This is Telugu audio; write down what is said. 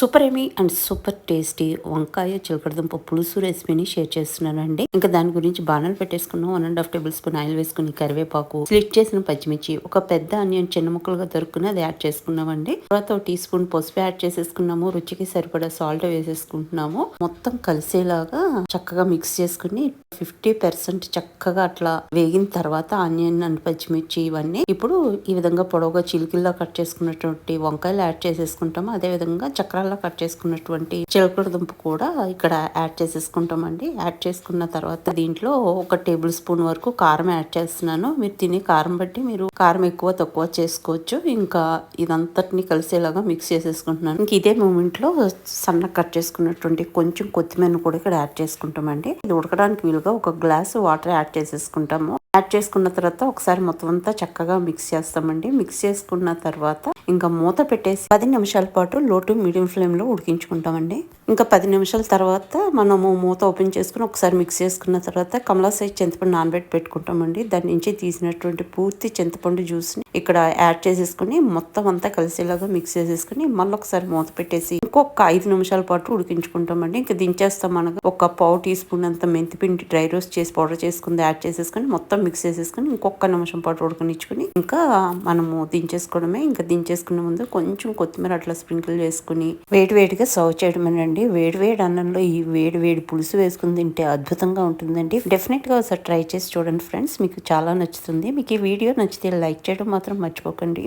సూపర్ ఏమీ అండ్ సూపర్ టేస్టీ వంకాయ చిలకడదుంప పులుసు రెసిపీని షేర్ చేస్తున్నానండి. ఇంకా దాని గురించి బాణాలు పెట్టేసుకున్నాం. One and half tablespoon oil వేసుకుని కరివేపాకు స్లిట్ చేసిన పచ్చిమిర్చి ఒక పెద్ద ఆనియన్ చిన్న ముక్కలుగా దొరుకుని అది యాడ్ చేసుకున్నామండి. తర్వాత ఒక టీ స్పూన్ పసుపు యాడ్ చేసేసుకున్నాము. రుచికి సరిపడా సాల్ట్ వేసేసుకుంటున్నాము. మొత్తం కలిసేలాగా చక్కగా మిక్స్ చేసుకుని ఫిఫ్టీ పర్సెంట్ చక్కగా అట్లా వేగిన తర్వాత ఆనియన్ అండ్ పచ్చిమిర్చి ఇవన్నీ ఇప్పుడు ఈ విధంగా పొడవుగా చిలికిల్లా కట్ చేసుకున్నటువంటి వంకాయలు యాడ్ చేసేసుకుంటాము. అదే విధంగా చక్రాల్లో కట్ చేసుకున్నటువంటి చిలకడ దుంప కూడా ఇక్కడ యాడ్ చేసేసుకుంటామండి. యాడ్ చేసుకున్న తర్వాత దీంట్లో ఒక టేబుల్ స్పూన్ వరకు కారం యాడ్ చేస్తున్నాను. మీరు తినే కారం బట్టి మీరు కారం ఎక్కువ తక్కువ చేసుకోవచ్చు. ఇంకా ఇదంతటిని కలిసేలాగా మిక్స్ చేసేసుకుంటున్నాను. ఇంక ఇదే మూమెంట్లో సన్న కట్ చేసుకున్నటువంటి కొంచెం కొత్తిమీర కూడా ఇక్కడ యాడ్ చేసుకుంటామండి. ఇది ఉడకడానికి వీలుగా ఒక గ్లాస్ వాటర్ యాడ్ చేసేసుకుంటాము. యాడ్ చేసుకున్న తర్వాత ఒకసారి మొత్తం అంతా చక్కగా మిక్స్ చేస్తామండి. మిక్స్ చేసుకున్న తర్వాత ఇంకా మూత పెట్టేసి పది నిమిషాల పాటు లో టు మీడియం ఫ్లేమ్లో ఉడికించుకుంటామండి. ఇంకా పది నిమిషాల తర్వాత మనము మూత ఓపెన్ చేసుకుని ఒకసారి మిక్స్ చేసుకున్న తర్వాత కమలా సైజ్ చింతపండు నానబెట్టి పెట్టుకుంటామండి. దాని నుంచి తీసినటువంటి పూర్తి చింతపండు జ్యూస్ని ఇక్కడ యాడ్ చేసేసుకుని మొత్తం అంతా కలిసేలాగా మిక్స్ చేసేసుకుని మళ్ళీ ఒకసారి మూత పెట్టేసి ఇంకొక ఐదు నిమిషాల పాటు ఉడికించుకుంటామండి. ఇంకా దించేస్తాం మనకు ఒక పావు టీ స్పూన్ అంత మెంతిపిండి డ్రై రోస్ట్ చేసి పౌడర్ చేసుకుంది యాడ్ చేసేసుకుని మొత్తం మిక్స్ చేసేసుకుని ఇంకొక నిమిషం పాటు ఉడకనిచ్చుకుని ఇంకా మనము దించేసుకోవడమే. ఇంకా దించేసుకునే ముందు కొంచెం కొత్తిమీర అట్లా స్ప్రింకిల్ చేసుకుని వేడి వేడిగా సర్వ్ చేయడమేనండి. వేడి వేడి అన్నంలో ఈ వేడి వేడి పులుసు వేసుకుని తింటే అద్భుతంగా ఉంటుందండి. డెఫినెట్గా ఒకసారి ట్రై చేసి చూడండి ఫ్రెండ్స్ మీకు చాలా నచ్చుతుంది. మీకు ఈ వీడియో నచ్చితే లైక్ చేయడం మాత్రం మర్చిపోకండి.